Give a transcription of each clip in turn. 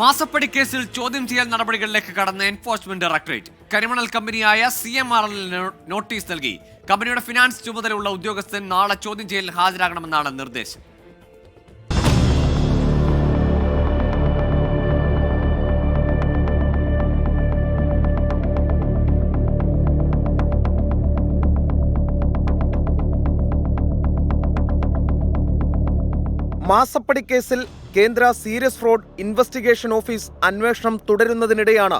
മാസപ്പടി കേസിൽ ചോദ്യം ചെയ്യൽ നടപടികളിലേക്ക് കടന്ന എൻഫോഴ്സ്മെന്റ് ഡയറക്ടറേറ്റ് കരിമണൽ കമ്പനിയായ സി എം ആർ എല്ലിന് നോട്ടീസ് നൽകി. കമ്പനിയുടെ ഫിനാൻസ് ചുമതലയുള്ള ഉദ്യോഗസ്ഥൻ നാളെ ചോദ്യം ചെയ്യൽ ഹാജരാകണമെന്നാണ് നിർദ്ദേശം. മാസപ്പടി കേസിൽ കേന്ദ്ര സീരിയസ് ഫ്രോഡ് ഇൻവെസ്റ്റിഗേഷൻ ഓഫീസ് അന്വേഷണം തുടരുന്നതിനിടെയാണ്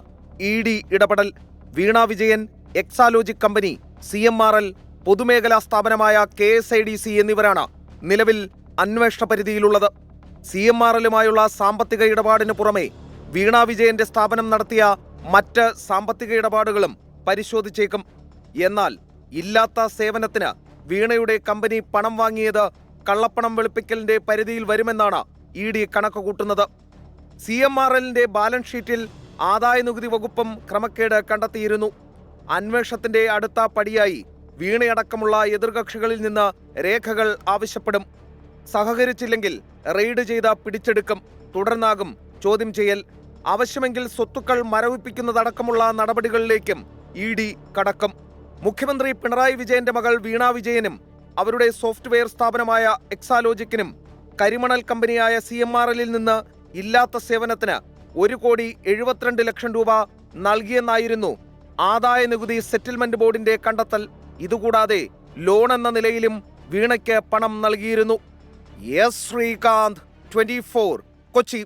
ഇ ഡി ഇടപെടൽ. Veena Vijayan Exalogic company C M R L പൊതുമേഖലാ സ്ഥാപനമായ K S I D C എന്നിവരാണ് നിലവിൽ അന്വേഷണ പരിധിയിലുള്ളത്. സി എം ആർ എല്ലുമായുള്ള സാമ്പത്തിക ഇടപാടിന് പുറമെ വീണ വിജയന്റെ സ്ഥാപനം നടത്തിയ മറ്റ് സാമ്പത്തിക ഇടപാടുകളും പരിശോധിച്ചേക്കും. എന്നാൽ ഇല്ലാത്ത സേവനത്തിന് വീണയുടെ കമ്പനി പണം വാങ്ങിയത് കള്ളപ്പണം വെളുപ്പിക്കലിന്റെ പരിധിയിൽ വരുമെന്നാണ് ഇ ഡി കണക്ക് കൂട്ടുന്നത്. സി എം ആർ എല്ലിന്റെ ബാലൻസ് ഷീറ്റിൽ ആദായ നികുതി വകുപ്പും ക്രമക്കേട് കണ്ടെത്തിയിരുന്നു. അന്വേഷണത്തിന്റെ അടുത്ത പടിയായി വീണയടക്കമുള്ള എതിർകക്ഷികളിൽ നിന്ന് രേഖകൾ ആവശ്യപ്പെടും. സഹകരിച്ചില്ലെങ്കിൽ റെയ്ഡ് ചെയ്ത പിടിച്ചെടുക്കും. തുടർന്നാകും ചോദ്യം ചെയ്യൽ. ആവശ്യമെങ്കിൽ സ്വത്തുക്കൾ മരവിപ്പിക്കുന്നതടക്കമുള്ള നടപടികളിലേക്കും ഇ ഡി കടക്കും. മുഖ്യമന്ത്രി പിണറായി വിജയന്റെ മകൾ വീണ വിജയനും അവരുടെ സോഫ്റ്റ്വെയർ സ്ഥാപനമായ എക്സാലോജിക്കിനും കരിമണൽ കമ്പനിയായ സി എം ആർ എല്ലിൽ നിന്ന് ഇല്ലാത്ത സേവനത്തിന് ഒരു കോടി എഴുപത്തിരണ്ട് ലക്ഷം രൂപ നൽകിയെന്നായിരുന്നു ആദായ നികുതി സെറ്റിൽമെന്റ് ബോർഡിന്റെ കണ്ടെത്തൽ. ഇതുകൂടാതെ ലോൺ എന്ന നിലയിലും വീണയ്ക്ക് പണം നൽകിയിരുന്നു. S Sreekanth twenty Kochi.